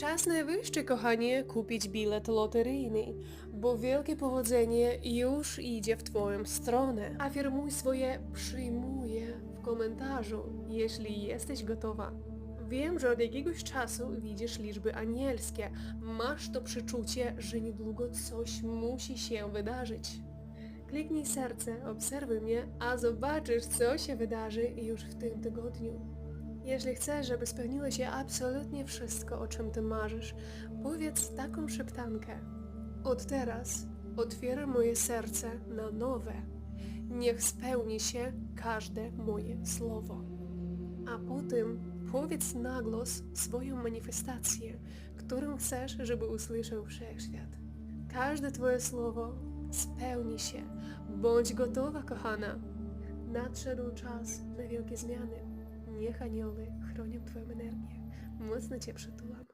Czas najwyższy, kochanie, kupić bilet loteryjny, bo wielkie powodzenie już idzie w Twoją stronę. Afirmuj swoje przyjmuję w komentarzu, jeśli jesteś gotowa. Wiem, że od jakiegoś czasu widzisz liczby anielskie. Masz to przeczucie, że niedługo coś musi się wydarzyć. Kliknij serce, obserwuj mnie, a zobaczysz, co się wydarzy już w tym tygodniu. Jeśli chcesz, żeby spełniło się absolutnie wszystko, o czym ty marzysz, powiedz taką szeptankę. Od teraz otwieram moje serce na nowe. Niech spełni się każde moje słowo. A potem powiedz na głos swoją manifestację, którą chcesz, żeby usłyszał wszechświat. Każde twoje słowo spełni się. Bądź gotowa, kochana. Nadszedł czas na wielkie zmiany. Niech anioły chronią Twoją energię. Mocno Cię przytulam.